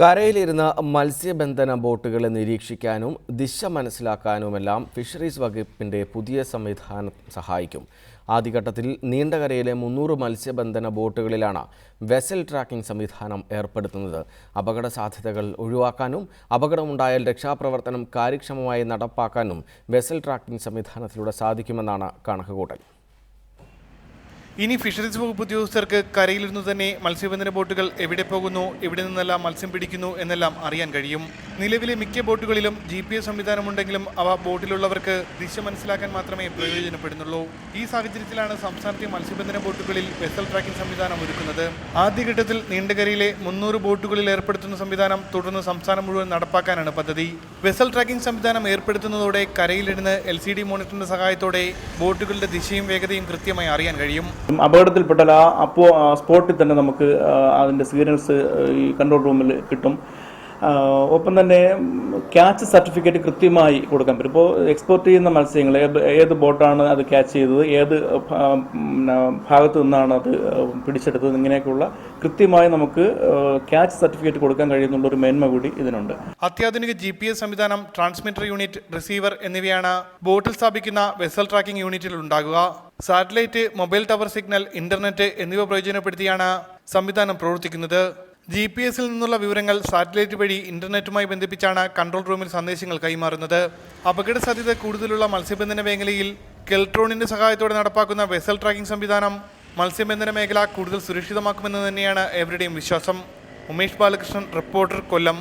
കരയിലിരുന്ന് മത്സ്യബന്ധന ബോട്ടുകളെ നിരീക്ഷിക്കാനും ദിശ മനസ്സിലാക്കാനുമെല്ലാം ഫിഷറീസ് വകുപ്പിന്റെ പുതിയ സംവിധാനം സഹായിക്കും. ആദ്യഘട്ടത്തിൽ നീണ്ടകരയിലെ മുന്നൂറ് മത്സ്യബന്ധന ബോട്ടുകളിലാണ് വെസൽ ട്രാക്കിംഗ് സംവിധാനം ഏർപ്പെടുത്തുന്നത്. അപകട സാധ്യതകൾ ഒഴിവാക്കാനും അപകടമുണ്ടായാൽ രക്ഷാപ്രവർത്തനം കാര്യക്ഷമമായി നടപ്പാക്കാനും വെസൽ ട്രാക്കിംഗ് സംവിധാനത്തിലൂടെ സാധിക്കുമെന്നാണ് കണക്കുകൂട്ടൽ. ഇനി ഫിഷറീസ് വകുപ്പ് ഉദ്യോഗസ്ഥർക്ക് കരയിലിരുന്നു തന്നെ മത്സ്യബന്ധന ബോട്ടുകൾ എവിടെ പോകുന്നു എവിടെ നിന്നെല്ലാം മത്സ്യം പിടിക്കുന്നു എന്നെല്ലാം അറിയാൻ കഴിയും. നിലവിലെ മിക്ക ബോട്ടുകളിലും ജി പി എസ് സംവിധാനമുണ്ടെങ്കിലും അവ ബോട്ടിലുള്ളവർക്ക് ദിശ മനസ്സിലാക്കാൻ മാത്രമേ പ്രയോജനപ്പെടുന്നുള്ളൂ. ഈ സാഹചര്യത്തിലാണ് സംസ്ഥാനത്തെ മത്സ്യബന്ധന ബോട്ടുകളിൽ വെസൽ ട്രാക്കിംഗ് സംവിധാനം ഒരുക്കുന്നത്. ആദ്യഘട്ടത്തിൽ നീണ്ടകരയിലെ മുന്നൂറ് ബോട്ടുകളിൽ ഏർപ്പെടുത്തുന്ന സംവിധാനം തുടർന്ന് സംസ്ഥാനം മുഴുവൻ നടപ്പാക്കാനാണ് പദ്ധതി. വെസൽ ട്രാക്കിംഗ് സംവിധാനം ഏർപ്പെടുത്തുന്നതോടെ കരയിലിരുന്ന് എൽ സി ഡി മോണിറ്ററിന്റെ സഹായത്തോടെ ബോട്ടുകളുടെ ദിശയും വേഗതയും കൃത്യമായി അറിയാൻ കഴിയും. അപകടത്തിൽപ്പെട്ടാൽ ആ അപ്പോൾ സ്പോട്ടിൽ തന്നെ നമുക്ക് അതിന്റെ സിഗ്നൽസ് ഈ കൺട്രോൾ റൂമിൽ കിട്ടും. ഒപ്പം തന്നെ ക്യാച്ച് സർട്ടിഫിക്കറ്റ് കൃത്യമായി കൊടുക്കാൻ പറ്റും. ഇപ്പോൾ എക്സ്പോർട്ട് ചെയ്യുന്ന മത്സ്യങ്ങൾ ഏത് ഏത് ബോട്ടാണ് അത് ക്യാച്ച് ചെയ്തത് ഏത് ഭാഗത്ത് നിന്നാണ് അത് പിടിച്ചെടുത്തത് ഇങ്ങനെയൊക്കെയുള്ള കൃത്യമായി നമുക്ക് ക്യാച്ച് സർട്ടിഫിക്കറ്റ് കൊടുക്കാൻ കഴിയുന്നുള്ള ഒരു മേന്മ കൂടി ഇതിനുണ്ട്. അത്യാധുനിക ജി പി എസ് സംവിധാനം ട്രാൻസ്മിറ്റർ യൂണിറ്റ് റിസീവർ എന്നിവയാണ് ബോട്ടിൽ സ്ഥാപിക്കുന്ന വെസൽ ട്രാക്കിംഗ് യൂണിറ്റിൽ ഉണ്ടാകുക. Satellite mobile tower signal internet എന്നിവ പ്രയോജനപ്പെടുത്തിയാണ് സംവിധാനം പ്രവർത്തിക്കുന്നത്. ജി പി എസിൽ നിന്നുള്ള വിവരങ്ങൾ സാറ്റലൈറ്റ് വഴി ഇന്റർനെറ്റുമായി ബന്ധിപ്പിച്ചാണ് കൺട്രോൾ റൂമിൽ സന്ദേശങ്ങൾ കൈമാറുന്നത്. അപകട സാധ്യത കൂടുതലുള്ള മത്സ്യബന്ധന മേഖലയിൽ കെൽട്രോണിന്റെ സഹായത്തോടെ നടപ്പാക്കുന്ന വെസൽ ട്രാക്കിംഗ് സംവിധാനം മത്സ്യബന്ധന മേഖല കൂടുതൽ സുരക്ഷിതമാക്കുമെന്ന് തന്നെയാണ് എവരുടെയും വിശ്വാസം. ഉമേഷ് ബാലകൃഷ്ണൻ റിപ്പോർട്ടർ കൊല്ലം.